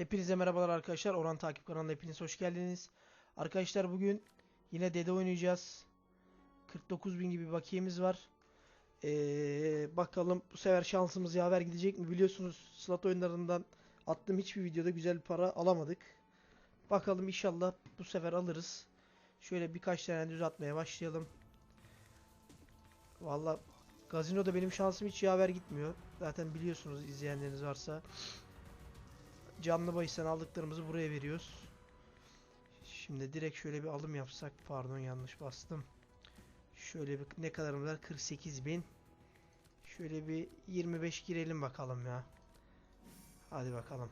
Hepinize merhabalar arkadaşlar. Orhan Takip kanalına hepiniz hoş geldiniz. Arkadaşlar bugün yine dede oynayacağız. 49.000 gibi bakiyemiz var. Ee, bakalım bu sefer şansımız yaver gidecek mi? Biliyorsunuz slot oyunlarından attığım hiçbir videoda güzel para alamadık. Bakalım inşallah bu sefer alırız. Şöyle birkaç tane düz atmaya başlayalım. Valla gazinoda benim şansım hiç yaver gitmiyor. Zaten biliyorsunuz izleyenleriniz varsa. Canlı bahisten aldıklarımızı buraya veriyoruz. Şimdi direkt şöyle bir alım yapsak. Pardon yanlış bastım. Şöyle bir ne kadarımız var? 48 bin. Şöyle bir 25 girelim bakalım ya. Hadi bakalım.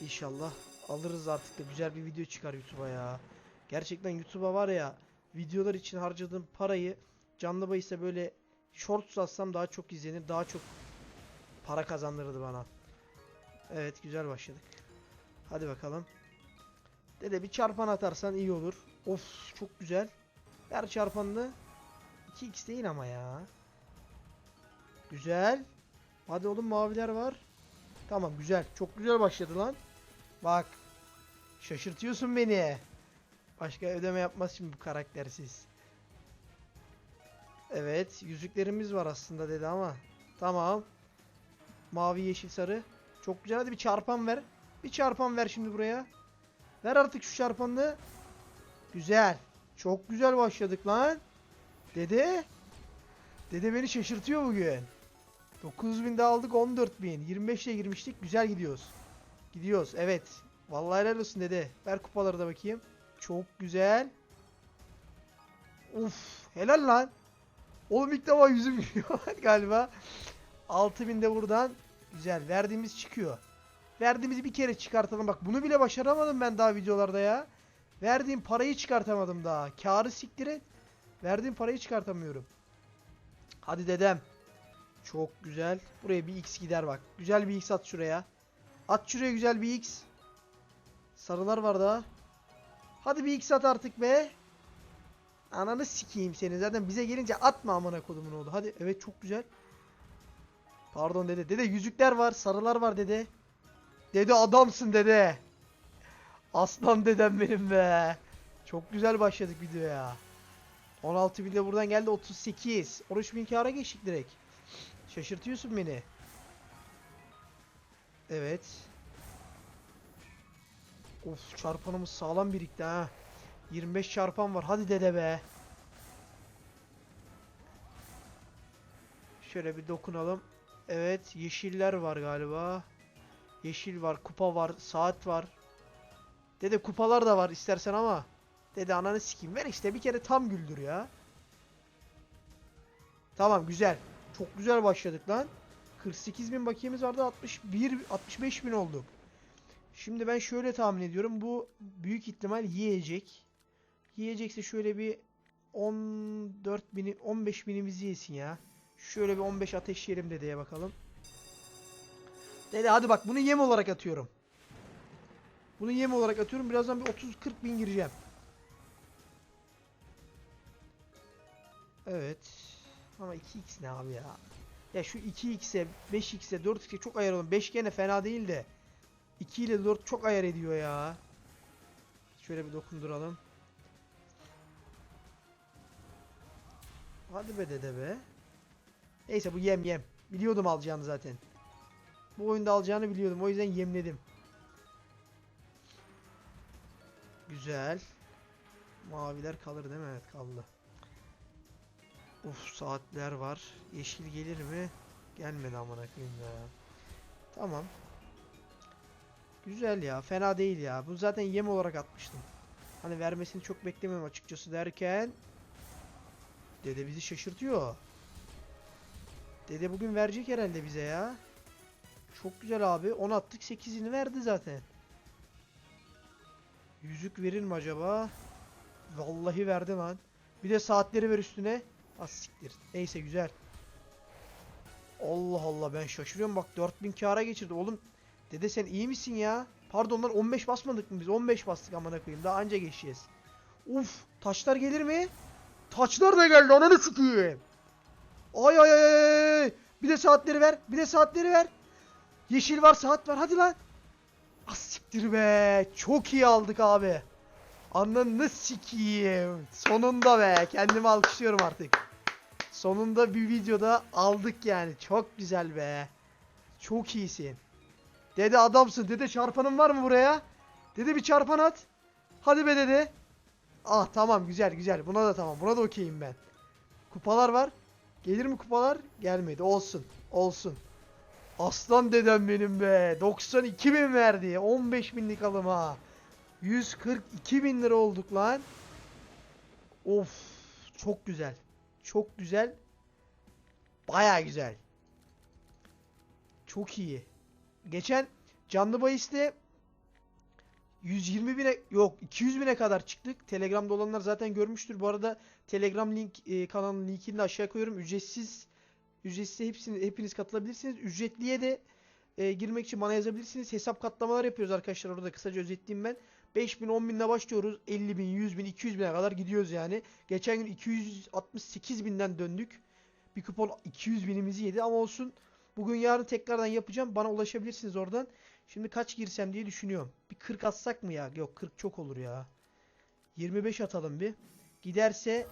İnşallah alırız artık da güzel bir video çıkar YouTube'a ya. Gerçekten YouTube'a var ya videolar için harcadığım parayı canlı bahiste böyle shorts atsam daha çok izlenir, daha çok para kazandırdı bana. Evet güzel başladık. Hadi bakalım. Dede bir çarpan atarsan iyi olur. Of çok güzel. Ver çarpanını. 2x değil ama ya. Güzel. Hadi oğlum maviler var. Tamam güzel. Çok güzel başladı lan. Bak. Şaşırtıyorsun beni. Başka ödeme yapmaz şimdi bu karaktersiz. Evet. Yüzüklerimiz var aslında dedi ama. Tamam. Mavi, yeşil, sarı. Çok güzel. Hadi bir çarpan ver. Bir çarpan ver şimdi buraya. Ver artık şu çarpanını. Güzel. Çok güzel başladık lan. Dede. Dede beni şaşırtıyor bugün. 9000 de aldık 14000. 25 ile girmiştik. Güzel gidiyoruz. Gidiyoruz. Evet. Vallahi helal olsun dede. Ver kupaları da bakayım. Çok güzel. Uf, helal lan. Oğlum ilk defa yüzüm gülüyor galiba. 6000 de buradan. Güzel. Verdiğimiz çıkıyor. Verdiğimizi bir kere çıkartalım. Bak bunu bile başaramadım ben daha videolarda ya. Verdiğim parayı çıkartamadım daha. Karı siktir et. Verdiğim parayı çıkartamıyorum. Hadi dedem. Çok güzel. Buraya bir x gider bak. Güzel bir x at şuraya. At şuraya güzel bir x. Sarılar var daha. Hadi bir x at artık be. Ananı sikeyim seni. Zaten bize gelince atma amına kodumun oldu. Hadi evet çok güzel. Pardon dede. Dede yüzükler var. Sarılar var dede. Dede adamsın dede. Aslan dedem benim be. Çok güzel başladık videoya. 16 bin de buradan geldi 38. 13 bin kâra geçtik direkt. Şaşırtıyorsun beni. Evet. Of çarpanımız sağlam birikti ha. 25 çarpan var. Hadi dede be. Şöyle bir dokunalım. Evet yeşiller var galiba. Yeşil var, kupa var, saat var. Dede kupalar da var istersen ama. Dede ananı sikeyim. Ver işte bir kere tam güldür ya. Tamam güzel. Çok güzel başladık lan. 48 bin bakiyemiz vardı. 61, 65 bin olduk. Şimdi ben şöyle tahmin ediyorum. Bu büyük ihtimal yiyecek. Yiyecekse şöyle bir 14 bini, 15 binimizi yesin ya. Şöyle bir 15 ateşleyelim dedeye bakalım. Dede hadi bak bunu yem olarak atıyorum. Bunu yem olarak atıyorum. Birazdan bir 30-40 bin gireceğim. Evet. Ama 2x ne abi ya? Ya şu 2x'e, 5x'e, 4x'e çok ayar olun. 5 gene fena değil de. 2 ile 4 çok ayar ediyor ya. Şöyle bir dokunduralım. Hadi be dede be. Neyse bu yem yem. Biliyordum alacağını zaten. Bu oyunda alacağını biliyordum. O yüzden yemledim. Güzel. Maviler kalır değil mi? Evet kaldı. Uf saatler var. Yeşil gelir mi? Gelmedi amına koyayım ya. Tamam. Güzel ya. Fena değil ya. Bu zaten yem olarak atmıştım. Hani vermesini çok beklemiyorum açıkçası derken. Dede bizi şaşırtıyor. Dede bugün verecek herhalde bize ya. Çok güzel abi. 10 attık 8'ini verdi zaten. Yüzük verir mi acaba? Vallahi verdi lan. Bir de saatleri ver üstüne. Az siktir. Neyse güzel. Allah Allah ben şaşırıyorum bak 4000 kâra geçirdi oğlum. Dede sen iyi misin ya? Pardon lan 15 basmadık mı biz? 15 bastık amına koyayım. Daha anca geçeceğiz. Uf, taşlar gelir mi? Taçlar da geldi ananı sikeyim. Ay ay ay. Bir de saatleri ver. Bir de saatleri ver. Yeşil var saat var hadi lan. Az siktir be. Çok iyi aldık abi. Ananı sikiyim. Sonunda be. Kendimi alkışlıyorum artık. Sonunda bir videoda aldık yani. Çok güzel be. Çok iyisin. Dede adamsın. Dede çarpanın var mı buraya? Dede bir çarpan at. Hadi be dede. Ah tamam güzel güzel. Buna da tamam. Buna da okeyim ben. Kupalar var. Gelir mi kupalar? Gelmedi. Olsun. Olsun. Aslan dedem benim be. 92 bin verdi. 15 binlik alım ha. 142 bin lira olduk lan. Of. Çok güzel. Çok güzel. Baya güzel. Çok iyi. Geçen canlı bahiste 120 bine yok 200 bine kadar çıktık. Telegram'da olanlar zaten görmüştür. Bu arada Telegram link e, kanalının linkini de aşağı koyuyorum. Ücretsiz ücretsiz hepsini hepiniz katılabilirsiniz. Ücretliye de e, girmek için bana yazabilirsiniz. Hesap katlamalar yapıyoruz arkadaşlar. Orada kısaca özetleyeyim ben. 5000 10 binle başlıyoruz. 50 bin, 100 bin, 200 bine kadar gidiyoruz yani. Geçen gün 268 binden döndük. Bir kupon 200 binimizi yedi ama olsun. Bugün yarın tekrardan yapacağım. Bana ulaşabilirsiniz oradan. Şimdi kaç girsem diye düşünüyorum. Bir 40 atsak mı ya? Yok 40 çok olur ya. 25 atalım bir. Giderse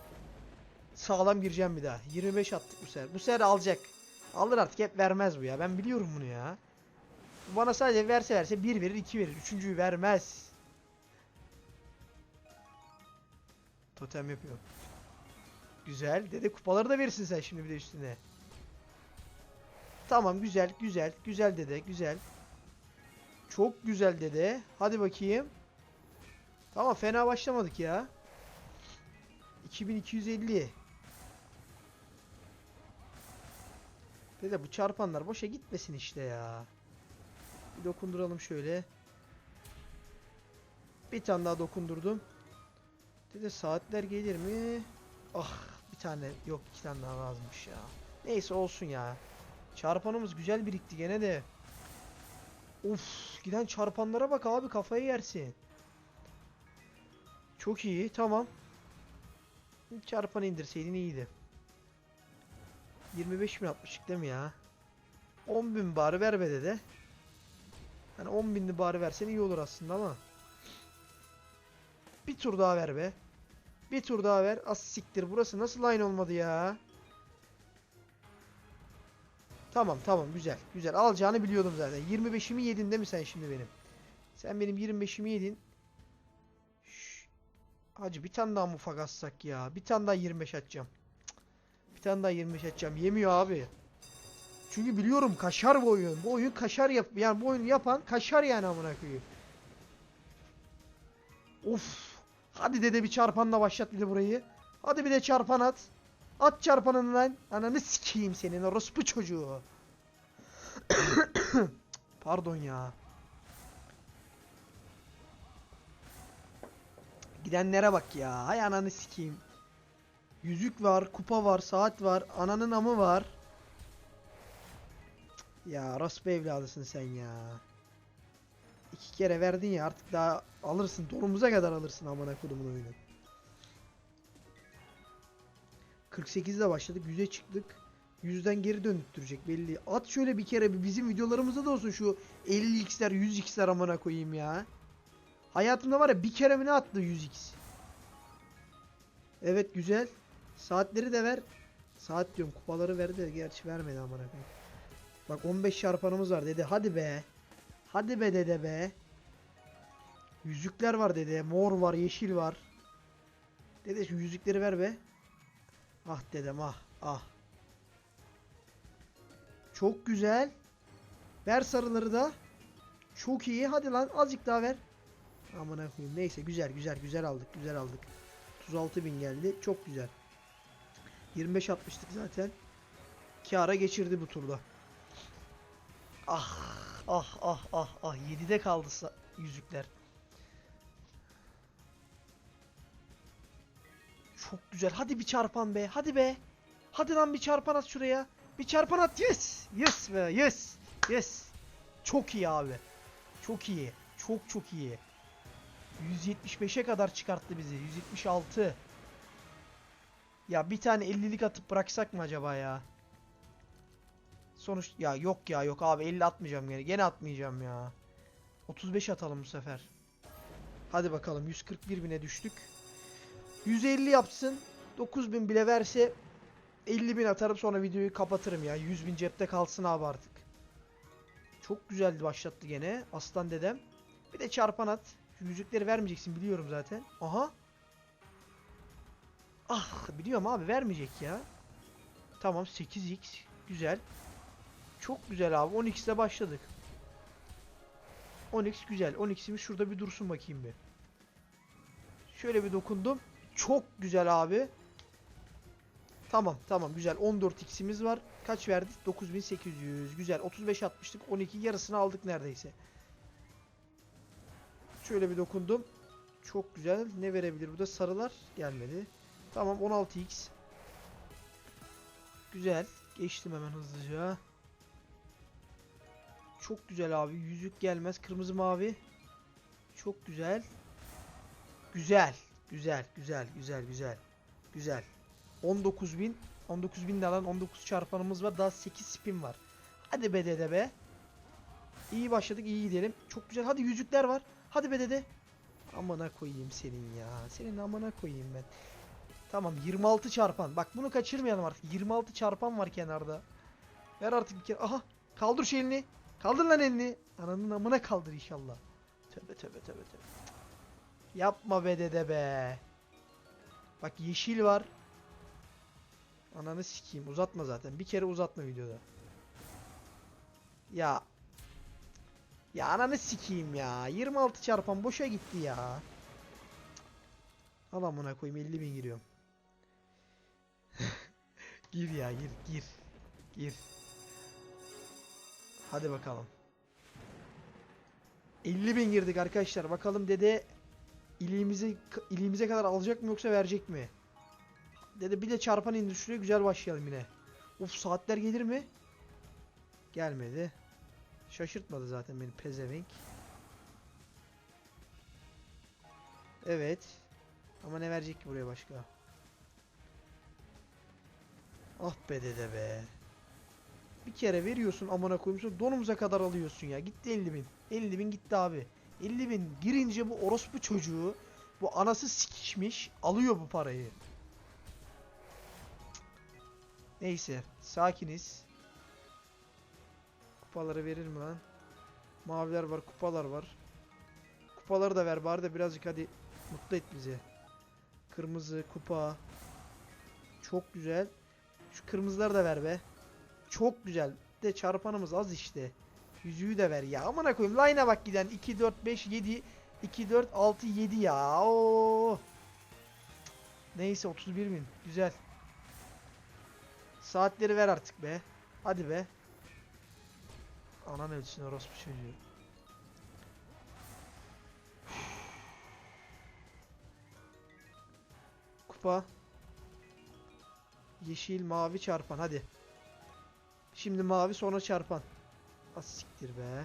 sağlam gireceğim bir daha. 25 attık bu sefer. Bu sefer alacak. Alır artık hep vermez bu ya. Ben biliyorum bunu ya. Bu bana sadece verse verse 1 verir 2 verir. Üçüncüyü vermez. Totem yapıyor. Güzel. Dede kupaları da verirsin sen şimdi bir de üstüne. Tamam güzel güzel. Güzel dede güzel. Çok güzel dede. Hadi bakayım. Tamam fena başlamadık ya. 2250. Dede bu çarpanlar boşa gitmesin işte ya. Bir dokunduralım şöyle. Bir tane daha dokundurdum. Dede saatler gelir mi? Ah bir tane yok iki tane daha lazımmış ya. Neyse olsun ya. Çarpanımız güzel birikti gene de. Of giden çarpanlara bak abi kafayı yersin. Çok iyi tamam. Çarpanı indirseydin iyiydi. 25 bin atmıştık değil mi ya? 10 bin bari ver be dede. Hani 10 binli bari versen iyi olur aslında ama. Bir tur daha ver be. Bir tur daha ver. Az siktir. Burası nasıl line olmadı ya? Tamam tamam güzel. Güzel. Alacağını biliyordum zaten. 25'imi yedin değil mi sen şimdi benim? Sen benim 25'imi yedin. Hacı bir tane daha mufak atsak ya. Bir tane daha 25 atacağım. Bir tane daha 25 atacağım. Yemiyor abi. Çünkü biliyorum kaşar bu oyun. Bu oyun kaşar yap yani bu oyunu yapan kaşar yani amına koyayım. Of. Hadi dede bir çarpanla başlat bir de burayı. Hadi bir de çarpan at. At çarpanını lan. Ananı sikeyim senin orospu çocuğu. Pardon ya. Gidenlere bak ya. Hay ananı sikeyim. Yüzük var, kupa var, saat var, ananın amı var. Ya orospu evladısın sen ya. İki kere verdin ya artık daha alırsın. Donumuza kadar alırsın amına kodumun oyunu. 48'de başladık. 100'e çıktık. 100'den geri döndürecek belli. At şöyle bir kere bir bizim videolarımızda da olsun şu 50x'ler 100x'ler amına koyayım ya. Hayatımda var ya bir kere mi ne attı 100x? Evet güzel. Saatleri de ver. Saat diyorum kupaları verdi de gerçi vermedi amına. Bak 15 çarpanımız var dedi. Hadi be. Hadi be dede be. Yüzükler var dede. Mor var, yeşil var. Dede şu yüzükleri ver be. Ah dedem ah ah. Çok güzel. Ver sarıları da. Çok iyi. Hadi lan azıcık daha ver. Amına koyayım. Neyse güzel güzel güzel aldık. Güzel aldık. 36 bin geldi. Çok güzel. 25 atmıştık zaten. Kâra geçirdi bu turda. Ah ah ah ah ah 7'de kaldı yüzükler. Çok güzel. Hadi bir çarpan be. Hadi be. Hadi lan bir çarpan at şuraya. Bir çarpan at. Yes. Yes be. Yes. Yes. Çok iyi abi. Çok iyi. Çok çok iyi. 175'e kadar çıkarttı bizi. 176. Ya bir tane 50'lik atıp bıraksak mı acaba ya? Sonuç ya yok ya yok abi 50 atmayacağım gene. Gene atmayacağım ya. 35 atalım bu sefer. Hadi bakalım 141 bine düştük. 150 yapsın. 9000 bile verse 50 bin atarım sonra videoyu kapatırım ya. 100 bin cepte kalsın abi artık. Çok güzeldi başlattı gene. Aslan dedem. Bir de çarpan at. Yüzükleri vermeyeceksin biliyorum zaten. Aha. Ah biliyorum abi vermeyecek ya. Tamam 8x. Güzel. Çok güzel abi. 10x ile başladık. 10x güzel. 10x'imiz şurada bir dursun bakayım bir. Şöyle bir dokundum. Çok güzel abi. Tamam tamam güzel. 14x'imiz var. Kaç verdik? 9800. Güzel. 35 atmıştık. 12 yarısını aldık neredeyse. Şöyle bir dokundum. Çok güzel. Ne verebilir burada? Sarılar gelmedi. Tamam 16x. Güzel. Geçtim hemen hızlıca. Çok güzel abi. Yüzük gelmez. Kırmızı mavi. Çok güzel. Güzel. Güzel. Güzel. Güzel. Güzel. Güzel. 19.000 19.000 de alan 19 çarpanımız var. Daha 8 spin var. Hadi be dede be. İyi başladık. iyi gidelim. Çok güzel. Hadi yüzükler var. Hadi be dede. Amına koyayım senin ya. Senin amına koyayım ben. Tamam 26 çarpan. Bak bunu kaçırmayalım artık. 26 çarpan var kenarda. Ver artık bir kere. Aha. Kaldır şu elini. Kaldır lan elini. Ananın amına kaldır inşallah. Tövbe tövbe tövbe tövbe. Yapma be dede be. Bak yeşil var. Ananı sikeyim. Uzatma zaten. Bir kere uzatma videoda. Ya. Ya ananı sikeyim ya. 26 çarpan boşa gitti ya. Al amına koyayım 50 bin giriyorum. gir ya gir gir. Gir. Hadi bakalım. 50 bin girdik arkadaşlar. Bakalım dede iliğimize iliğimize kadar alacak mı yoksa verecek mi? Dede bir de çarpan şuraya güzel başlayalım yine. Uf saatler gelir mi? Gelmedi. Şaşırtmadı zaten beni pezevenk. Evet. Ama ne verecek ki buraya başka? Ah be dede be. Bir kere veriyorsun amına koymuşsun donumuza kadar alıyorsun ya. Gitti 50 bin. 50 bin gitti abi. 50 bin girince bu orospu çocuğu bu anası sikişmiş alıyor bu parayı. Neyse sakiniz. Kupaları verir mi lan? Maviler var kupalar var. Kupaları da ver bari de birazcık hadi mutlu et bizi. Kırmızı kupa. Çok güzel. Şu kırmızıları da ver be. Çok güzel. De çarpanımız az işte. Yüzüğü de ver ya. Amına koyayım. Line'a bak giden. 2 4 5 7 2 4 6 7 ya. Oo. Neyse 31 bin. Güzel. Saatleri ver artık be. Hadi be. Anan ölsün orospu çocuğu. Kupa. Yeşil, mavi çarpan hadi. Şimdi mavi sonra çarpan. Az siktir be.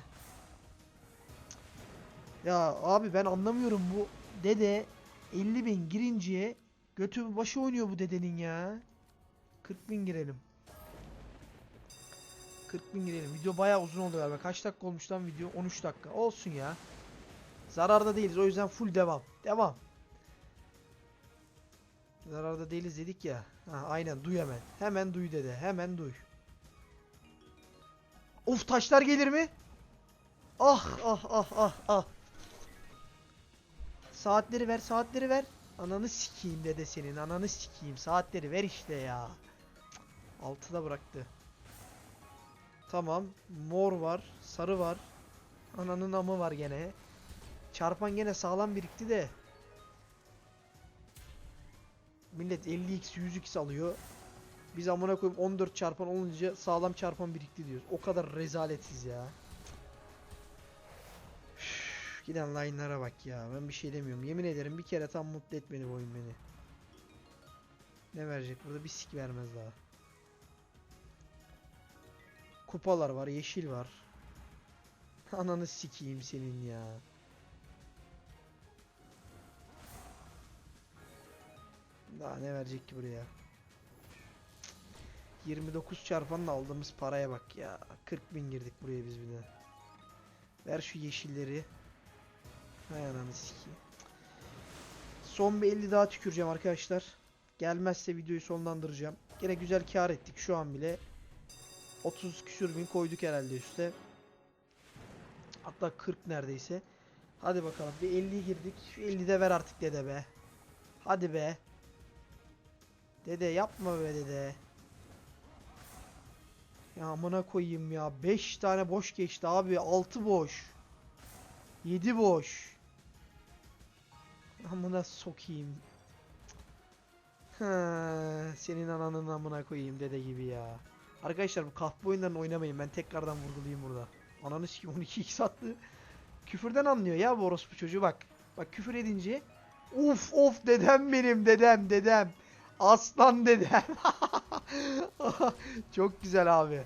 Ya abi ben anlamıyorum bu dede 50 bin girince götü başı oynuyor bu dedenin ya. 40 bin girelim. 40 bin girelim. Video bayağı uzun oldu galiba. Kaç dakika olmuş lan video? 13 dakika. Olsun ya. Zararda değiliz. O yüzden full devam. Devam. Zararda değiliz dedik ya. Ha, aynen duy hemen. Hemen duy dede. Hemen duy. Of taşlar gelir mi? Ah ah ah ah ah. Saatleri ver saatleri ver. Ananı sikeyim dede senin. Ananı sikeyim. Saatleri ver işte ya. Altıda bıraktı. Tamam. Mor var. Sarı var. Ananın amı var gene. Çarpan gene sağlam birikti de. Millet 50x 100x alıyor. Biz amına koyayım 14 çarpan olunca sağlam çarpan birikti diyoruz. O kadar rezaletsiz ya. Üf, Giden line'lara bak ya. Ben bir şey demiyorum. Yemin ederim bir kere tam mutlu etmedi bu oyun beni. Ne verecek? Burada bir sik vermez daha. Kupalar var. Yeşil var. Ananı sikeyim senin ya. Daha ne verecek ki buraya? 29 çarpanla aldığımız paraya bak ya. 40 bin girdik buraya biz bir de. Ver şu yeşilleri. Hay ananı sikeyim. Son bir 50 daha tüküreceğim arkadaşlar. Gelmezse videoyu sonlandıracağım. Gene güzel kar ettik şu an bile. 30 küsür bin koyduk herhalde üste. Hatta 40 neredeyse. Hadi bakalım bir 50 girdik. Şu 50 de ver artık dede be. Hadi be. Dede yapma be dede. Ya amına koyayım ya. 5 tane boş geçti abi. 6 boş. 7 boş. Amına sokayım. Ha, senin ananın amına koyayım dede gibi ya. Arkadaşlar bu kahpe oyunlarını oynamayın. Ben tekrardan vurgulayayım burada. Ananı sikim 12 x attı. Küfürden anlıyor ya bu orospu çocuğu bak. Bak küfür edince. Uf of dedem benim dedem dedem. Aslan dedem. Çok güzel abi.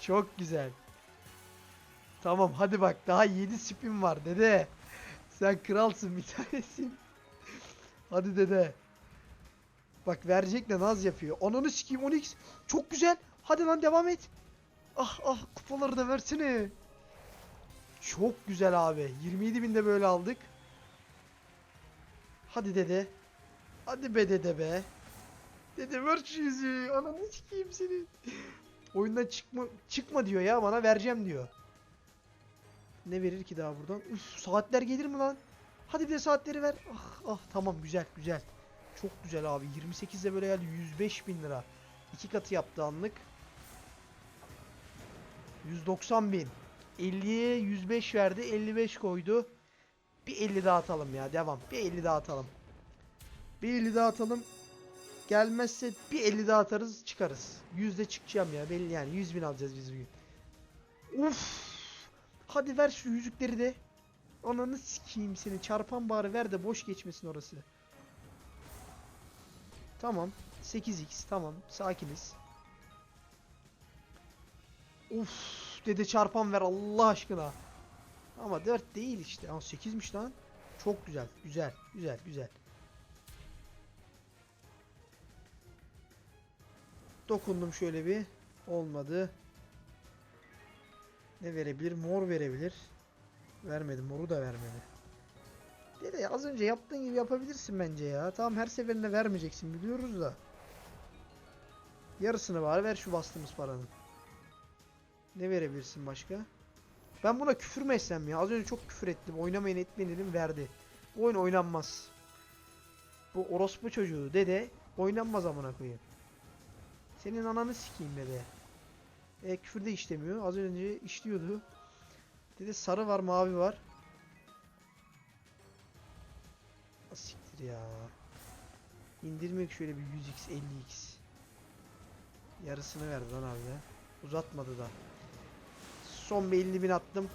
Çok güzel. Tamam hadi bak daha 7 spin var dede. Sen kralsın bir tanesin. Hadi dede. Bak verecek de naz yapıyor. Ananı sikeyim 10x. Çok güzel. Hadi lan devam et. Ah ah kupaları da versene. Çok güzel abi. 27 binde böyle aldık. Hadi dede. Hadi be dede be. Dede ver şu yüzüğü. Ananı sikeyim seni. Oyundan çıkma çıkma diyor ya bana vereceğim diyor. Ne verir ki daha buradan? Üf, saatler gelir mi lan? Hadi bir de saatleri ver. Ah ah tamam güzel güzel. Çok güzel abi. 28'de böyle geldi 105 bin lira. İki katı yaptı anlık. 190 bin. 50'ye 105 verdi. 55 koydu. Bir 50 daha atalım ya. Devam. Bir 50 daha atalım. Bir 50 daha atalım. Gelmezse bir 50 daha atarız çıkarız. Yüzde çıkacağım ya belli yani 100 bin alacağız biz bugün. Uf. Hadi ver şu yüzükleri de. Ananı sikeyim seni. Çarpan bari ver de boş geçmesin orası. Tamam. 8x tamam. Sakiniz. Uf. Dede çarpan ver Allah aşkına. Ama 4 değil işte. Ama 8'miş lan. Çok güzel. Güzel. Güzel. Güzel. Dokundum şöyle bir. Olmadı. Ne verebilir? Mor verebilir. Vermedi. Moru da vermedi. Dede az önce yaptığın gibi yapabilirsin bence ya. Tamam her seferinde vermeyeceksin biliyoruz da. Yarısını var ver şu bastığımız paranın. Ne verebilirsin başka? Ben buna küfür mü etsem ya? Az önce çok küfür ettim. Oynamayın etmeyin dedim verdi. Bu oyun oynanmaz. Bu orospu çocuğu dede oynanmaz amına koyayım. Senin ananı sikeyim dede. E küfür de işlemiyor. Az önce işliyordu. Dede sarı var mavi var. Siktir ya. İndirmek şöyle bir 100x 50x. Yarısını verdi lan abi. Uzatmadı da. Son bir 50 bin attım.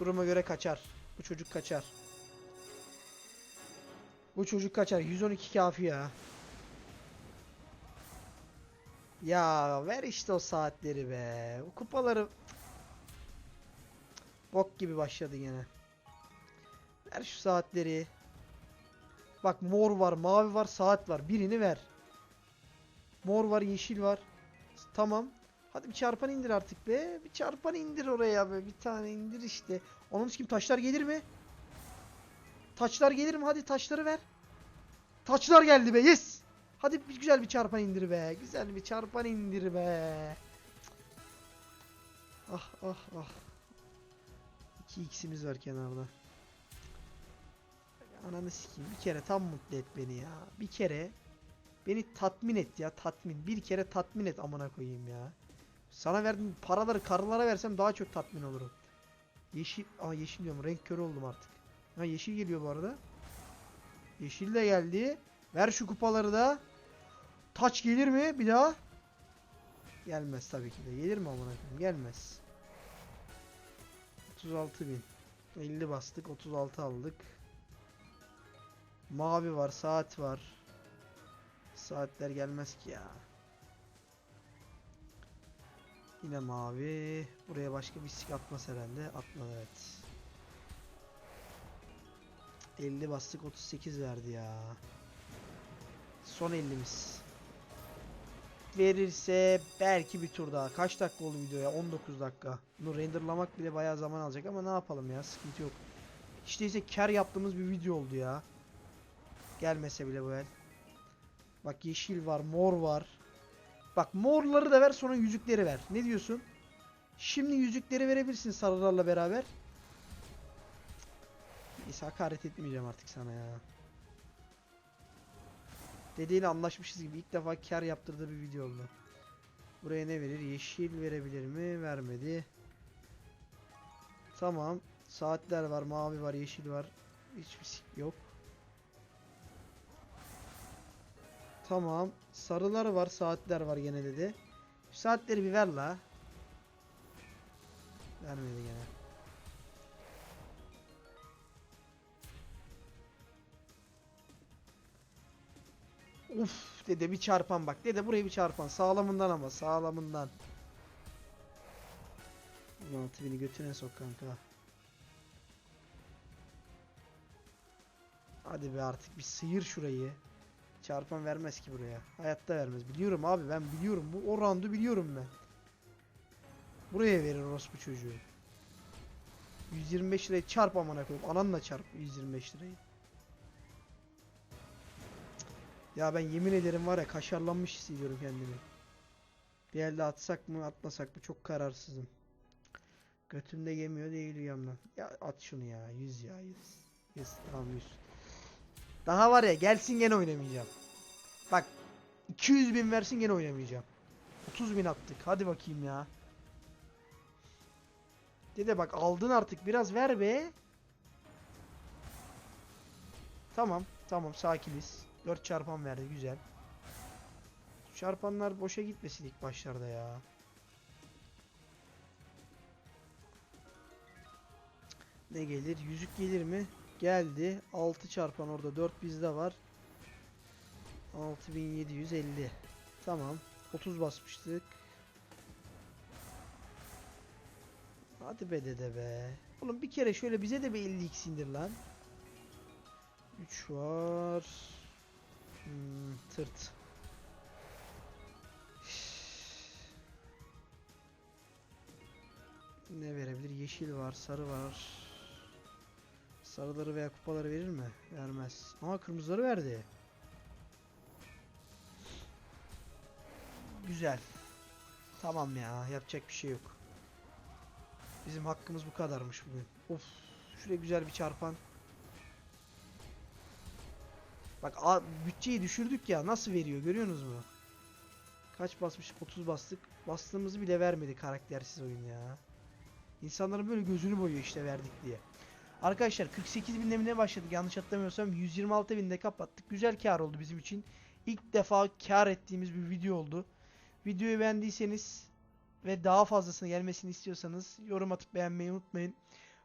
Duruma göre kaçar. Bu çocuk kaçar. Bu çocuk kaçar. 112 kafi ya. Ya ver işte o saatleri be. O kupaları bok gibi başladı yine. Ver şu saatleri. Bak mor var, mavi var, saat var. Birini ver. Mor var, yeşil var. Tamam. Hadi bir çarpan indir artık be. Bir çarpan indir oraya be. Bir tane indir işte. Onun kim taşlar gelir mi? Taçlar gelir mi? Hadi taşları ver. Taçlar geldi be. Yes. Hadi bir güzel bir çarpan indir be. Güzel bir çarpan indir be. Ah ah ah. 2x'imiz var kenarda. Ananı sikeyim. Bir kere tam mutlu et beni ya. Bir kere beni tatmin et ya tatmin. Bir kere tatmin et amına koyayım ya. Sana verdiğim paraları karılara versem daha çok tatmin olurum. Yeşil, aa yeşil diyorum. Renk körü oldum artık. Ha yeşil geliyor bu arada. Yeşil de geldi. Ver şu kupaları da. Taç gelir mi bir daha? Gelmez tabii ki de. Gelir mi amına koyayım? Gelmez. 36 bin. 50 bastık. 36 aldık. Mavi var. Saat var. Saatler gelmez ki ya. Yine mavi. Buraya başka bir sik atmaz herhalde. Atmadı evet. 50 bastık 38 verdi ya. Son 50'miz. verirse belki bir tur daha. Kaç dakika oldu video ya? 19 dakika. Bunu renderlamak bile bayağı zaman alacak ama ne yapalım ya sıkıntı yok. Hiç değilse kar yaptığımız bir video oldu ya. Gelmese bile bu el. Bak yeşil var, mor var. Bak morları da ver sonra yüzükleri ver. Ne diyorsun? Şimdi yüzükleri verebilirsin sarılarla beraber. Neyse hakaret etmeyeceğim artık sana ya. Dedeyle anlaşmışız gibi ilk defa kar yaptırdığı bir video oldu. Buraya ne verir? Yeşil verebilir mi? Vermedi. Tamam. Saatler var, mavi var, yeşil var. Hiçbir sik yok. Tamam. Sarılar var, saatler var gene dedi. Şu saatleri bir ver la. Vermedi gene. Uf dede bir çarpan bak. Dede buraya bir çarpan. Sağlamından ama sağlamından. 16 bini götüne sok kanka. Hadi be artık bir sıyır şurayı. Çarpan vermez ki buraya. Hayatta vermez. Biliyorum abi ben biliyorum. Bu o biliyorum ben. Buraya verir orospu çocuğu. 125 lirayı çarp amına koyayım. Ananla çarp 125 lirayı. Ya ben yemin ederim var ya kaşarlanmış hissediyorum kendimi. Bir elde atsak mı atmasak mı çok kararsızım. Götümde yemiyor değil yandan. Ya at şunu ya 100 ya 100. 100 tamam 100. Daha var ya gelsin gene oynamayacağım. Bak 200 bin versin gene oynamayacağım. 30 bin attık hadi bakayım ya. Dede bak aldın artık biraz ver be. Tamam tamam sakiniz. 4 çarpan verdi güzel. Çarpanlar boşa gitmesin ilk başlarda ya. Ne gelir? Yüzük gelir mi? Geldi. 6 çarpan orada 4 bizde var. 6750. Tamam. 30 basmıştık. Hadi be dede be. Oğlum bir kere şöyle bize de bir 50x indir lan. 3 var. Hmm, tırt. Ne verebilir? Yeşil var, sarı var. Sarıları veya kupaları verir mi? Vermez. Ama kırmızıları verdi. Güzel. Tamam ya, yapacak bir şey yok. Bizim hakkımız bu kadarmış bugün. Of, şuraya güzel bir çarpan. Bak bütçeyi düşürdük ya nasıl veriyor görüyorsunuz mu? Kaç basmış? 30 bastık. Bastığımızı bile vermedi karaktersiz oyun ya. İnsanların böyle gözünü boyuyor işte verdik diye. Arkadaşlar 48 binde mi ne başladık yanlış hatırlamıyorsam 126 binde kapattık. Güzel kar oldu bizim için. İlk defa kar ettiğimiz bir video oldu. Videoyu beğendiyseniz ve daha fazlasını gelmesini istiyorsanız yorum atıp beğenmeyi unutmayın.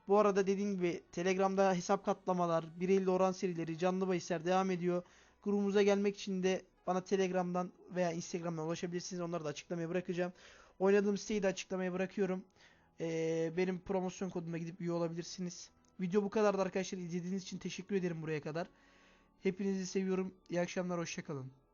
Bu arada dediğim gibi Telegram'da hesap katlamalar, 1.50 oran serileri, canlı bahisler devam ediyor. Grubumuza gelmek için de bana Telegram'dan veya Instagram'dan ulaşabilirsiniz. Onları da açıklamaya bırakacağım. Oynadığım siteyi de açıklamaya bırakıyorum. Ee, benim promosyon koduma gidip üye olabilirsiniz. Video bu kadardı arkadaşlar. İzlediğiniz için teşekkür ederim buraya kadar. Hepinizi seviyorum. İyi akşamlar, hoşçakalın.